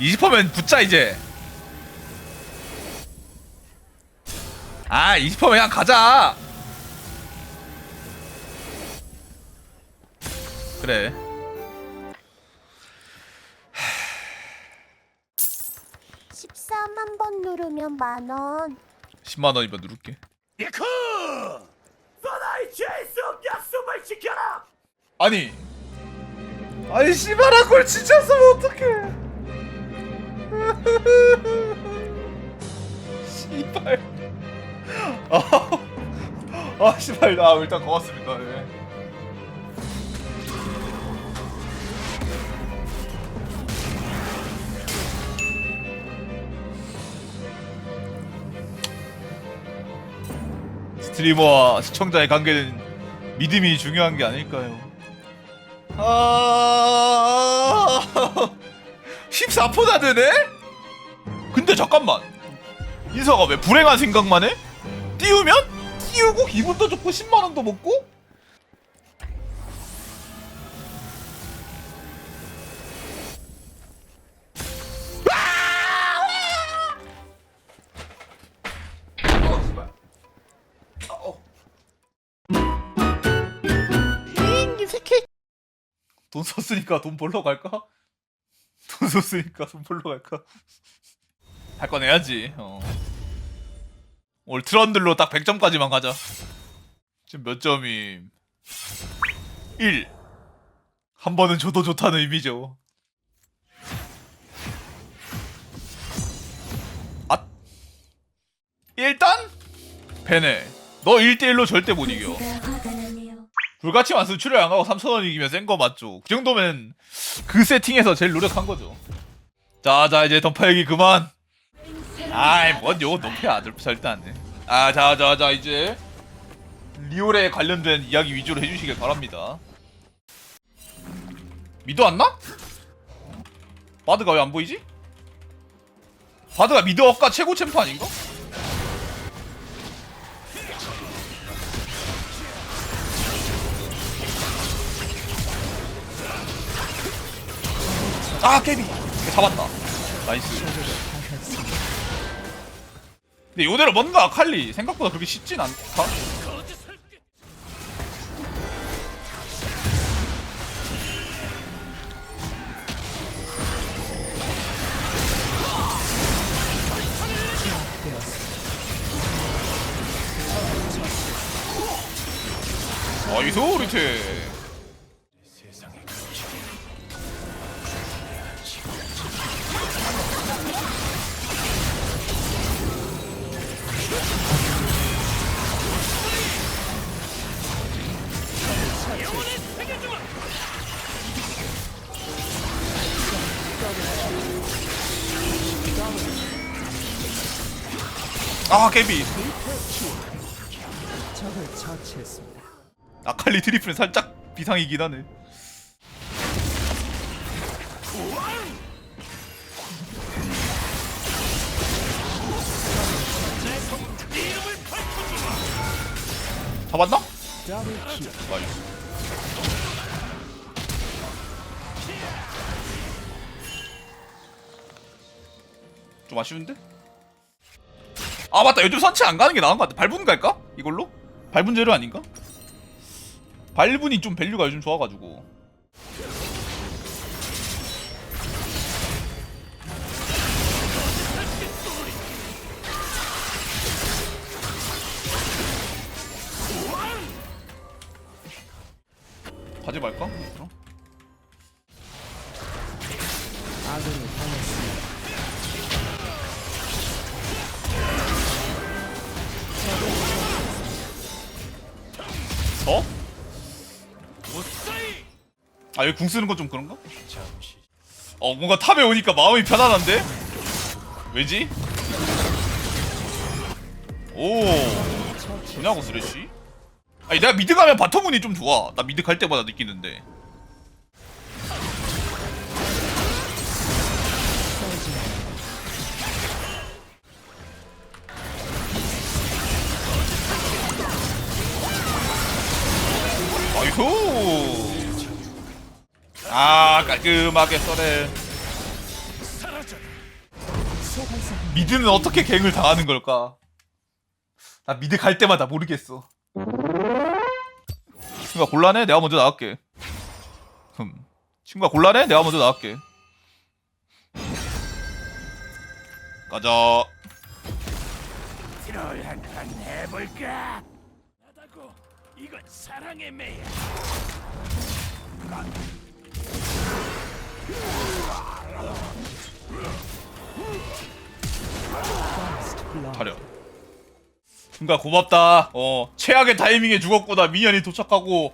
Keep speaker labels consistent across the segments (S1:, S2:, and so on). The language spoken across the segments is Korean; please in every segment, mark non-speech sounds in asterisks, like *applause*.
S1: 20%면 붙자 이제 아 20%면 그냥 가자 그래
S2: 14만 번 누르면 만 원.
S1: 10만 원이면 누를게
S3: 예쿠! 너나의 죄성 약속을 지켜라!
S1: 아니 아니 씨발아 그걸 진짜 쓰면 어떡해 씨발. 아, 아 씨발. 아 일단 고맙습니다. 네. 스트리머와 시청자의 관계는 믿음이 중요한 게 아닐까요? 아 14%나 되네? 근데 잠깐만 인서가 왜 불행한 생각만 해? 띄우면 띄우고 기분도 좋고 10만원도 먹고? 어. 아, 어. 이 새끼 돈 썼으니까 돈 벌러 갈까? 돈 썼으니까 돈 벌러 갈까? 할 건 해야지. 어. 오늘 트런들로 딱 100점까지만 가자. 지금 몇 점임? 1. 한 번은 줘도 좋다는 의미죠. 아. 일단 베네. 너 1대1로 절대 못 이겨. 불가치만 쓰 출혈 안 가고 3,000원 이기면 센 거 맞죠? 그 정도면 그 세팅에서 제일 노력한 거죠. 자, 자, 이제 던파 얘기 그만. 아이, 뭔 요거 높여 아들 절대 안 돼. 아, 자, 자, 자, 이제 리올에 관련된 이야기 위주로 해주시길 바랍니다. 미드 왔나? 바드가 왜 안 보이지? 바드가 미드 업가 최고 챔프 아닌가? 아 깨비. 잡았다. 나이스. 근데 이대로 뭔가 아칼리 생각보다 그렇게 쉽진 않다. 나이스 리트 아
S4: 처치했습니다.
S1: 아칼리 트리플은 살짝 비상이긴 하네 잡았나? 나이스 좀 아쉬운데? 아 맞다 요즘 선체 안 가는 게 나은 것 같아 발분 갈까? 이걸로? 발분 재료 아닌가? 발분이 좀 밸류가 요즘 좋아가지고 가지 말까?
S4: 아군이.
S1: 아 여기 궁 쓰는 건 좀 그런가? 어 뭔가 탑에 오니까 마음이 편안한데? 왜지? 오 뭐냐고 쓰레쉬? 아니 내가 미드 가면 바텀운이 좀 좋아 나 미드 갈 때마다 느끼는데 깔끔하게!
S4: 소환사
S1: 미드는 어떻게 갱을 당하는 걸까? 나 미드 갈 때마다 모르겠어. 친구가 곤란해? 내가 먼저 나갈게. 흠. 친구가 곤란해? 내가 먼저 나갈게. 가자.
S3: 한판 해볼까? 나다고 이건 사랑의 매야.
S1: 친구가 고맙다. 어 최악의 타이밍에 죽었구나. 미니언이 도착하고.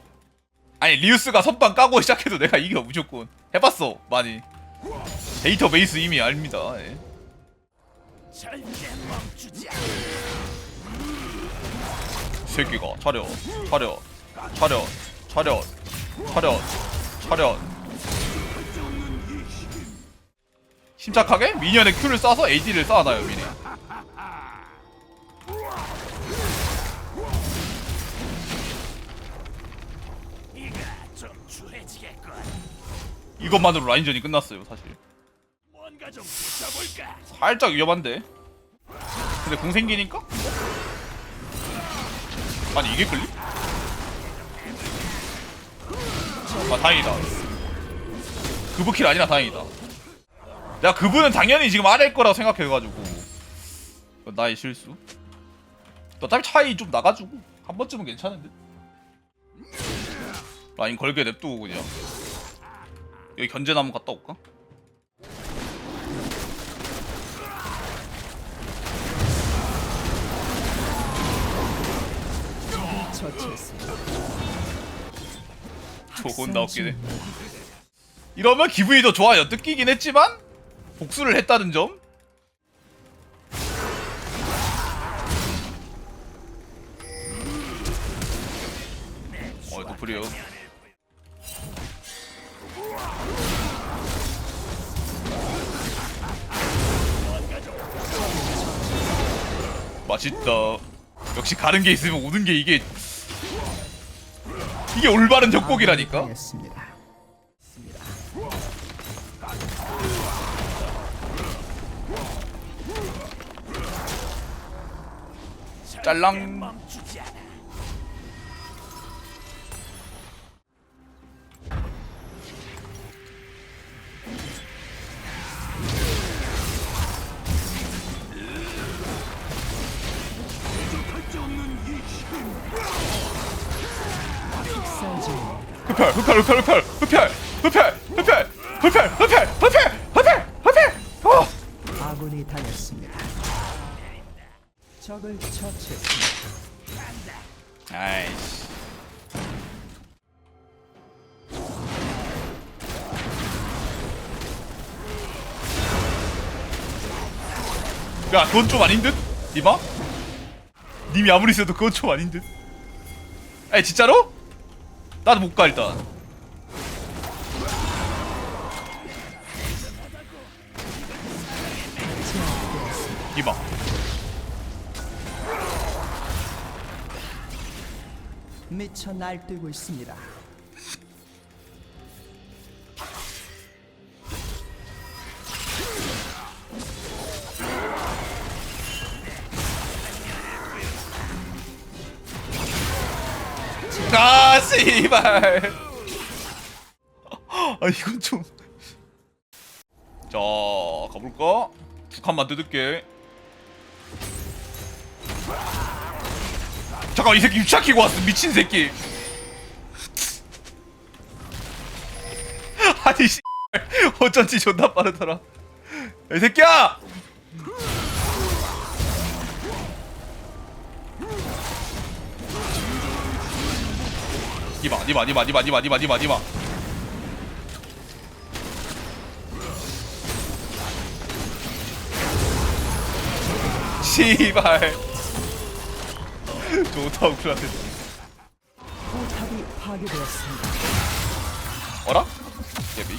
S1: 아니 리우스가 선빵 까고 *laughs* 시작해도 내가 이겨 무조건. 해봤어 많이. 데이터베이스 이미 압니다. 예. 새끼가 차렷 차렷 차렷 차렷 차렷 차렷 침착하게 미니언의 Q를 쏴서 AD를 쌓아놔요 미니 이것만으로 라인전이 끝났어요 사실? 살짝 위험한데? 근데 궁 생기니까? 아니 이게 끌리? 아 다행이다. 그부킬 아니라 다행이다. 내가 그분은 당연히 지금 아래일 거라고 생각해가지고. 나의 실수. 어차피 차이 좀 나가지고. 한 번쯤은 괜찮은데? 라인 걸게 냅두고 그냥 여기 견제나무 갔다 올까? 좋은 나왔긴 해. 이러면 기분이 더 좋아요. 뜯기긴 했지만 복수를 했다는 점. 어, 노플이요. 맛있다. 역시 가는 게 있으면 오는 게 이게 이게 올바른 적복이라니까.
S4: 당했습니다.
S1: 짤랑. 흡혈 흡혈 흡혈 흡혈 흡혈 흡혈 흡혈 흡혈 흡혈 흡혈 흡혈 흡혈 어
S4: 아군이 당했습니다. 적을 처치했습니다.
S1: 아이씨 야 그건 좀 아닌 듯? 니마? 님이 아무리 써도 그건 좀 아닌 듯? 아니 진짜로? 나도 못 가 일단. 니마
S4: 미쳐 날뛰고 있습니다. *laughs*
S1: 씨발. *laughs* 아 이건 좀. 자 가볼까? 두 칸만 뜯을게. 잠깐 이 새끼 유차 키고 왔어. 미친 새끼. *laughs* 아니 씨. 어쩐지 존나 빠르더라. 야, 이 새끼야 니마 니마 니마 니마 니마 니마 니마 니마. 씨발. *laughs* 좋다 우크라테
S4: 포탑이 파괴되었습니다.
S1: 어라? 예비?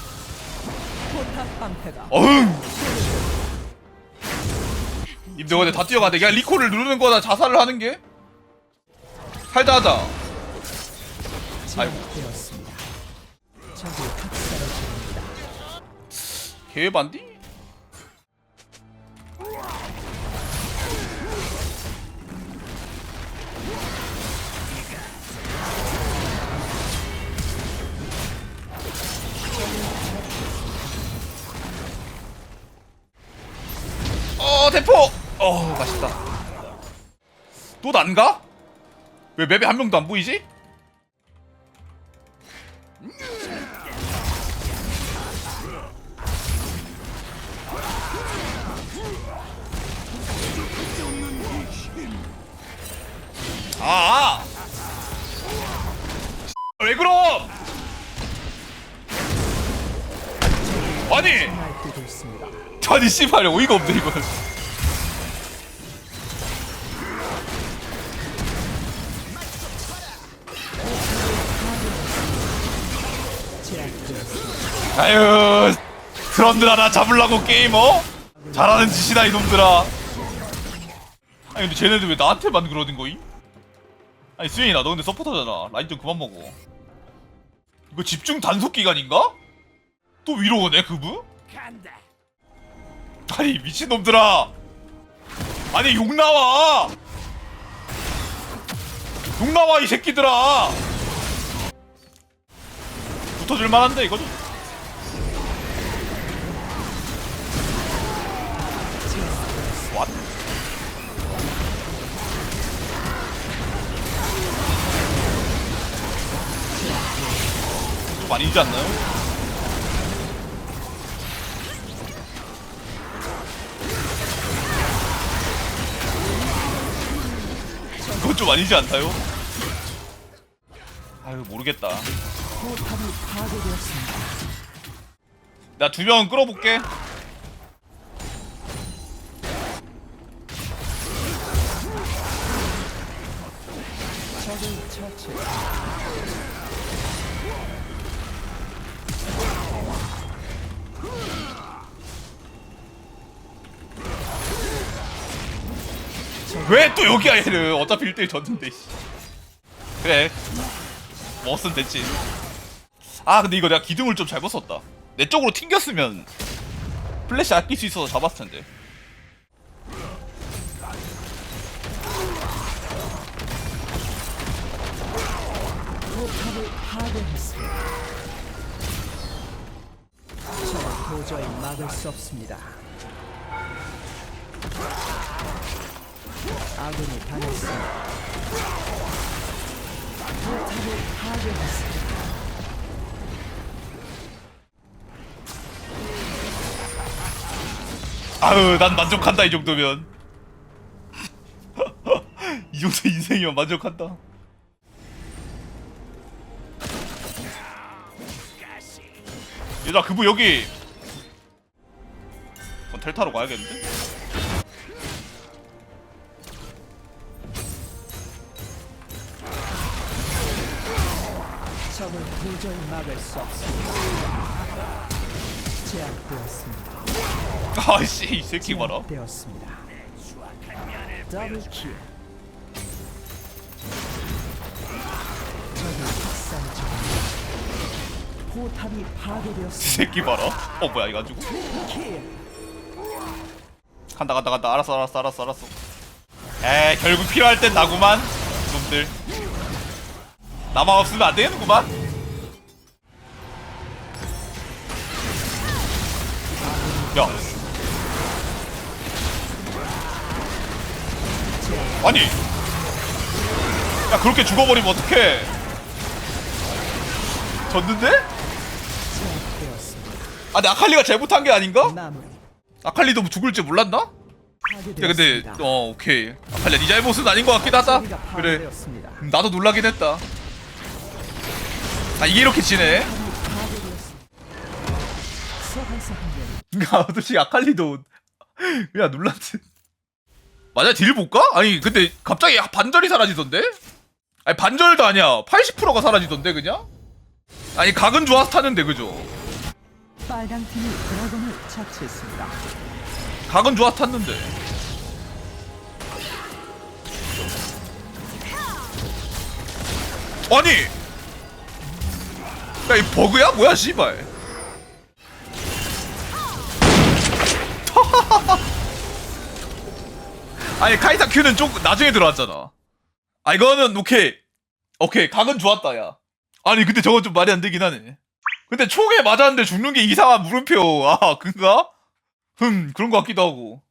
S4: 포탑 방패가
S1: 어흥! 근데 다 뛰어가는데 그냥 리콜을 누르는 거나 자살을 하는 게? 살다 하자
S4: 시작되었습니다.
S1: 개반디? 어 맛있다. 또 난가? 왜 맵에 한 명도 안 보이지? 아! 왜 그럼? 아니! 아니 씨발 어이가 없네 이건. 아유 드럼들 하나 잡으려고 게이머? 잘하는 짓이다 이놈들아 아니 근데 쟤네들 왜 나한테만 그러는 거임? 아니 수인아 너 근데 서포터잖아. 라인 좀 그만 먹어. 이거 집중 단속 기간인가? 또 위로 오네 그부? 아니 미친놈들아! 아니 욕 나와! 욕 나와 이 새끼들아! 붙어줄 만한데 이거 좀 좀 아니지 않나요? 그건 좀 아니지 않나요? 아유 모르겠다. 나 두 명은 끌어볼게 또 여기야 얘를 어차피 1대1 졌는데 씨. 그래. 먹었으면 됐지. 아 근데 이거 내가 기둥을 좀 잘못 썼다. 내 쪽으로 튕겼으면 플래시 아낄 수 있어서 잡았을 텐데.
S4: 도저히 막을 수 없습니다. 아군이 당했습니다. 포탑을 파괴했습니다.
S1: 아유 난 만족한다 이 정도면 *laughs* 이 정도 인생이면 만족한다. 얘들아 그부 여기 어, 텔 타러 가야겠는데?
S4: 적을 도저히 막을 수 없습니다. 제압되었습니다.
S1: 아이씨 이 새끼 봐라
S4: 되었습니다. 더블 킬. 중. 포탑이
S1: 이
S4: 파괴되었습니다.
S1: 새끼 봐라 어 뭐야 이거 가지고
S4: 킬.
S1: 간다 간다 간다 알았어 알았어 알았어 알았어 에이 결국 필요할 땐 나구만 놈들 나만 없으면 안 되겠구만 야 아니 야 그렇게 죽어버리면 어떡해 졌는데? 아 근데 아칼리가 잘못한 게 아닌가? 아칼리도 죽을 줄 몰랐나? 야 근데. 어 오케이 아칼리야 네 잘못은 아닌 것 같긴 하다 그래. 음, 나도 놀라긴 했다 아 이게 이렇게 지네
S4: 파괴되었습니다. 소환사 한 명.
S1: 아 솔직히 아칼리도 야 놀랐지 맞아 딜 볼까? 아니 근데 갑자기 반절이 사라지던데? 아니 반절도 아니야 80%가 사라지던데 그냥? 아니 각은 좋아서 타는데 그죠?
S4: 빨강 팀이 드래곤을 처치했습니다.
S1: 각은 좋아서 탔는데 아니 야이 버그야? 뭐야 씨발. *laughs* 아니 카이사 큐는 좀 나중에 들어왔잖아. 아 이거는 오케이. 오케이 각은 좋았다 야. 아니 근데 저건 좀 말이 안 되긴 하네. 근데 총에 맞았는데 죽는 게 이상한 물음표. 아 그런가? 흠 그런 것 같기도 하고.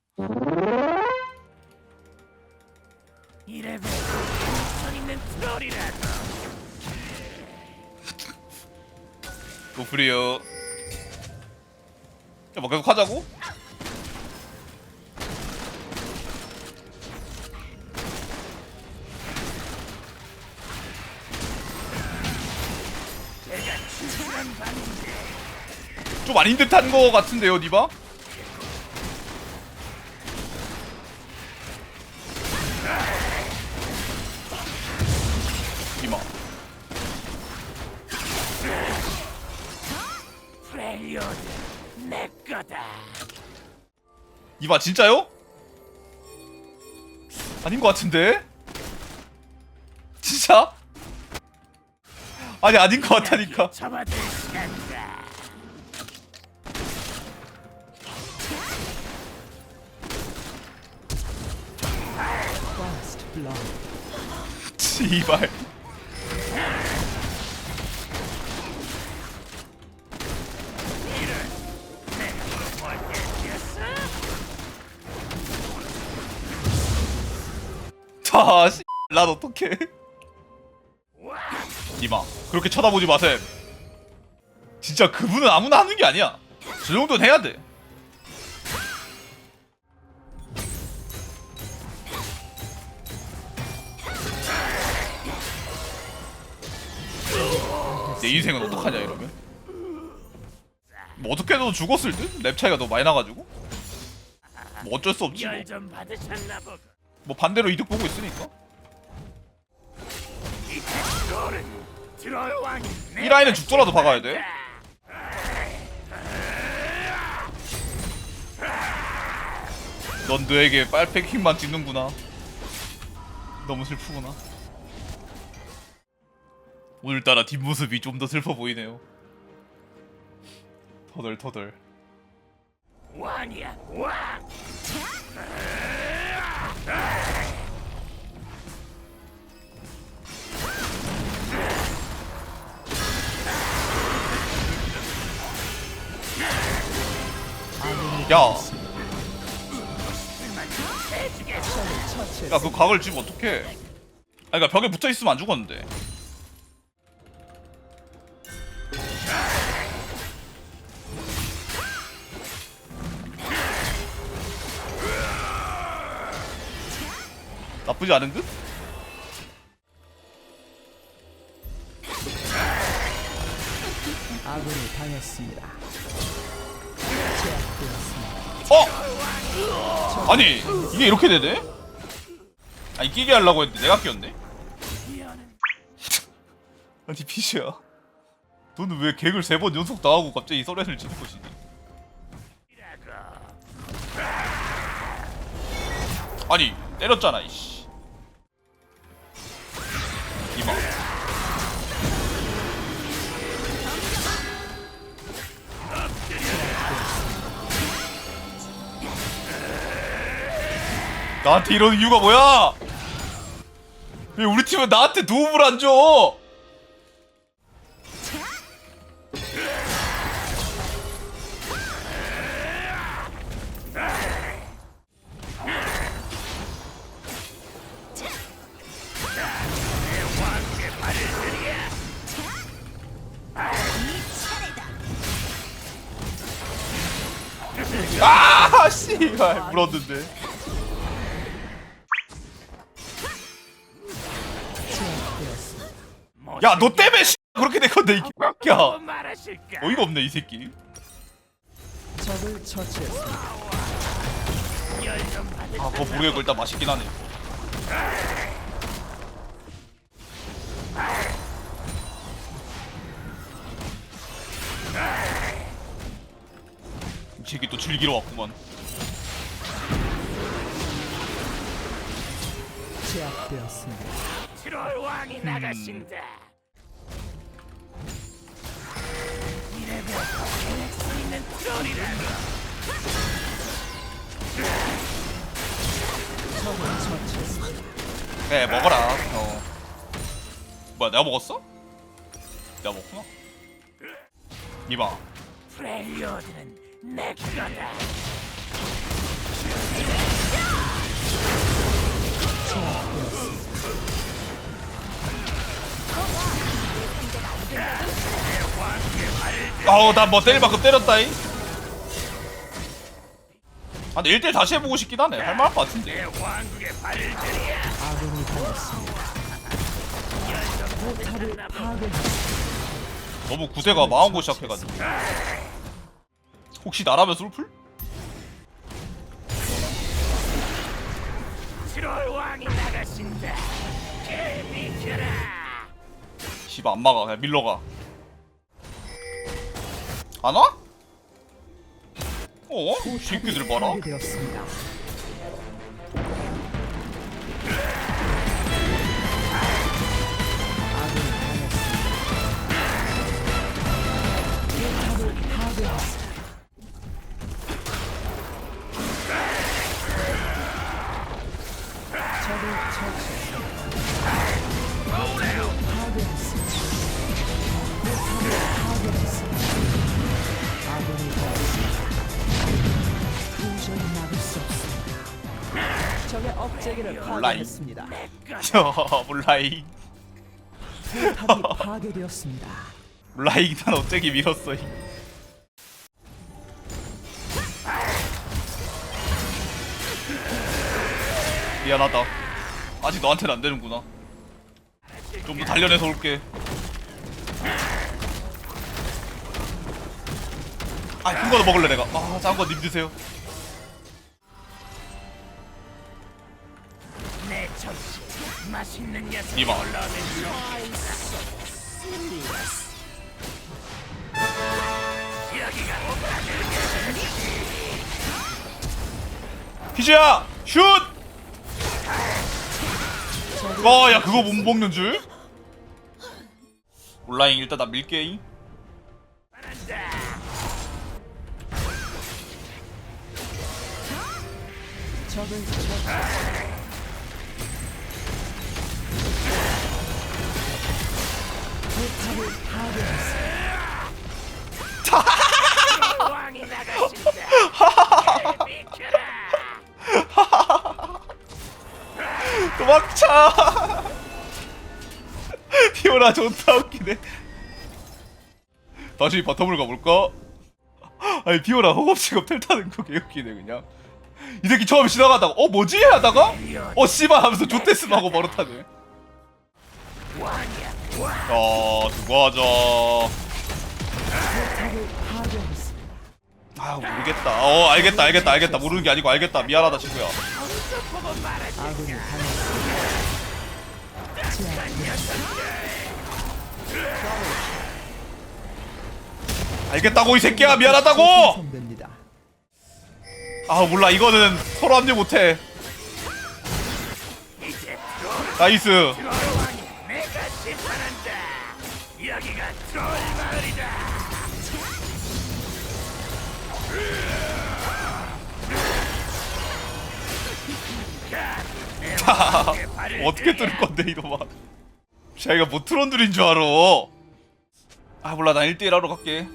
S3: 이래봬 선 있는 트롤이라
S1: 노프리요 야뭐 계속 하자고? 좀 아닌 듯한 거 같은데요 니바? 이봐 진짜요? 아닌 것 같은데? 진짜? 아니 아닌 것 같다니까. *laughs* 씨발 자, 씨, 난 어떡해? 이마, 그렇게 쳐다보지 마셈. 진짜 그분은 아무나 하는 게 아니야. 저 정도는 해야 돼. 내 인생은 어떡하냐 이러면? 뭐 어떻게 해도 죽었을 듯? 랩 차이가 너무 많이 나가지고? 뭐 어쩔 수 없지 뭐. 뭐 반대로 이득 보고 있으니까.
S3: 이
S1: 라인은 죽더라도 박아야 돼. 넌 너에게 빨패킹만 찍는구나. 너무 슬프구나. 오늘따라 뒷모습이 좀 더 슬퍼 보이네요. 터덜터덜.
S3: 왕이야 왕
S1: 야!
S4: 처치.
S1: 야그 각을 지금 어떡해 아 그니까 벽에 붙어 있으면 안 죽었는데 나쁘지 않은 듯?
S4: 아군이 당했습니다. 제압되었습니다.
S1: 어! 아니 이게 이렇게 되네? 아니 끼게 하려고 했는데 내가 끼웠네? *laughs* 아니 피시야 너는 왜 개그를 세번 연속 당하고 갑자기 서렌을 치는 것이니? 아니 때렸잖아 이씨 나한테 이런 이유가 뭐야? 왜 우리 팀은 나한테 도움을 안 줘? 아, 씨발 물었는데. 야, 너 때문에 씨 그렇게 된 건데 이게. 야,
S3: 뭐 말하실까
S1: 어이가 없네 이 새끼.
S4: 적을 처치했습니다.
S3: 열좀
S1: 아, 그거 모르겠고 일단 맛있긴 하네. 이 새끼 또 즐기러 왔구만.
S4: 제압되었습니다.
S3: 트롤 왕이 나가신다
S1: 네 먹어라. 어. 뭐야 내가 먹었어? 내가 먹구나. 이봐.
S3: 프렐리오드는 내 거다.
S4: 좋아 어,
S1: 아우 나뭐 때릴 만큼 때렸다잉 아 근데 1대1 다시 해보고 싶긴 하네 할만할 것 같은데. 너무 구세가 망하고 시작해가지고 혹시 나라면 솔플?
S3: 트롤 왕이 나가신다. 개비켜라.
S1: 씨발 안 막아 그냥 밀러가 안 와? 어? 새끼들 봐라
S4: 파괴했습니다. 적을 처치했습니다. 파괴했습니다. 적의 업체계를
S1: 몰라이.
S4: 파괴했습니다.
S1: 몰라잉 *laughs*
S4: 포탑이 *laughs* 파괴되었습니다.
S1: 몰라잉 난 어쩌기 밀었어 이. 미안하다 아직 너한테는 안 되는구나 좀 더 단련해서 올게 아 큰 거도 먹을래 내가 아 작은 거님 드세요. 이봐 피지야 슛! 어야 그거 못 먹는 줄? 온라인 일단 나 밀게잉 *laughs* 도망쳐! *laughs* 피오라 존나 웃기네. 다시 바텀을 가볼까? 아니 피오라 허겁지겁 텔 타는 거 개웃기네 그냥 이 새끼 처음 지나가다가 어 뭐지? 하다가 어 씨발 하면서 좆데스 하고 바로 타네. 자 그거 하자
S4: 포탑을 파괴했습니다.
S1: 아 모르겠다 어 알겠다 알겠다 알겠다 모르는 게 아니고 알겠다 미안하다 친구야. 알겠다고 이 새끼야 미안하다고. 아 몰라. 이거는 서로 합류 못해. 나이스. 어떻게 뚫을 건데 이놈아. 자기가 뭐 트론들인 줄 알아. 아 몰라. 난 1대1 하러 갈게.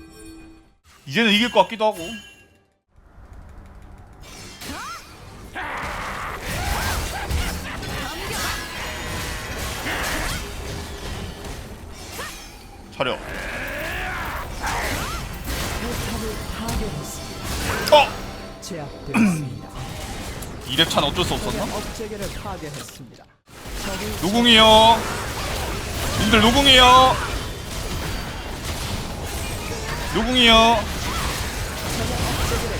S1: 이제는 이길 것 같기도 하고
S4: 파괴했습니다.
S1: 어! *clears throat* 이랩찬 어쩔 수 없었나? 노궁이요 님들 노궁이요 노궁이요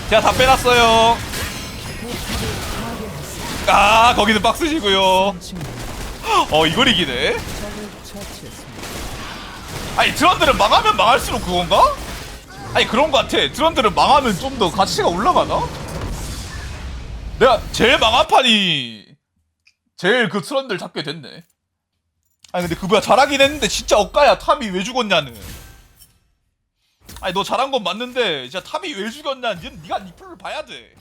S1: 제가 다 빼놨어요. 아 거기는 빡스시고요
S4: 친구
S1: 어 이걸 이기네. 아니 드론들은 망하면 망할수록 그건가? 아니 그런 거 같아. 드론들은 망하면 좀 더 가치가 올라가나? 내가 제일 망한 판이 제일 그 트런들 잡게 됐네. 아니 근데 그 뭐야 잘하긴 했는데 진짜 억가야. 탑이 왜 죽었냐는. 아니 너 잘한 건 맞는데 진짜 탑이 왜 죽였냐 니, 니가 니 풀을 봐야 돼